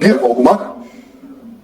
bir okumak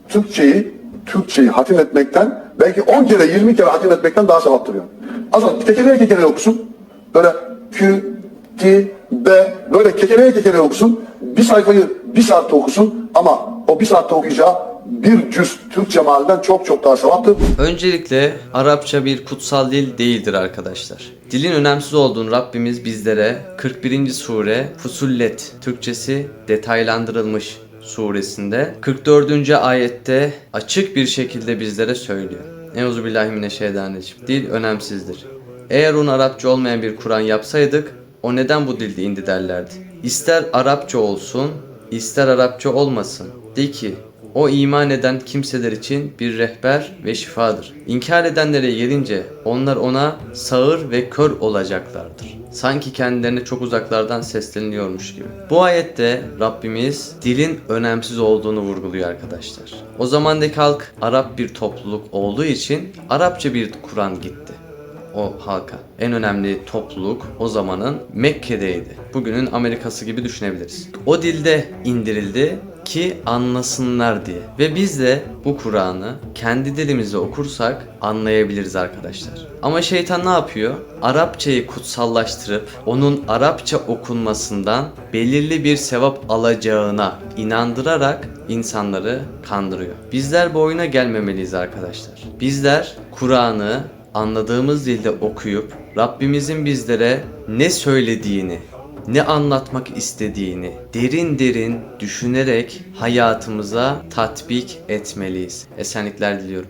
Türkçeyi Türkçeyi hatim etmekten belki 10 kere 20 kere hatim etmekten daha sevaptır yani. Aslında kekeleye kekeleye okusun. Böyle kü, ti, be böyle kekeleye kekeleye okusun. Bir sayfayı bir saatte okusun ama o bir saatte okuyacağı bir cüz Türkçe mealinden çok çok daha sevaptır. Öncelikle Arapça bir kutsal dil değildir arkadaşlar. Dilin önemsiz olduğunu Rabbimiz bizlere 41. sure Fusullet Türkçesi detaylandırılmış suresinde 44. ayette açık bir şekilde bizlere söylüyor. Euzubillahimineşşeytanirracim. Dil önemsizdir. Eğer onu Arapça olmayan bir Kur'an yapsaydık o neden bu dilde indi derlerdi. İster Arapça olsun, ister Arapça olmasın. De ki o iman eden kimseler için bir rehber ve şifadır. İnkar edenlere gelince onlar ona sağır ve kör olacaklardır. Sanki kendilerine çok uzaklardan sesleniliyormuş gibi. Bu ayette Rabbimiz dilin önemsiz olduğunu vurguluyor arkadaşlar. O zamandaki halk Arap bir topluluk olduğu için Arapça bir Kur'an gitti o halka. En önemli topluluk o zamanın Mekke'deydi. Bugünün Amerikası gibi düşünebiliriz. O dilde indirildi ki anlasınlar diye. Ve biz de bu Kur'an'ı kendi dilimizde okursak anlayabiliriz arkadaşlar. Ama şeytan ne yapıyor? Arapçayı kutsallaştırıp onun Arapça okunmasından belirli bir sevap alacağına inandırarak insanları kandırıyor. Bizler bu oyuna gelmemeliyiz arkadaşlar. Bizler Kur'an'ı anladığımız dilde okuyup Rabbimizin bizlere ne söylediğini, ne anlatmak istediğini derin derin düşünerek hayatımıza tatbik etmeliyiz. Esenlikler diliyorum.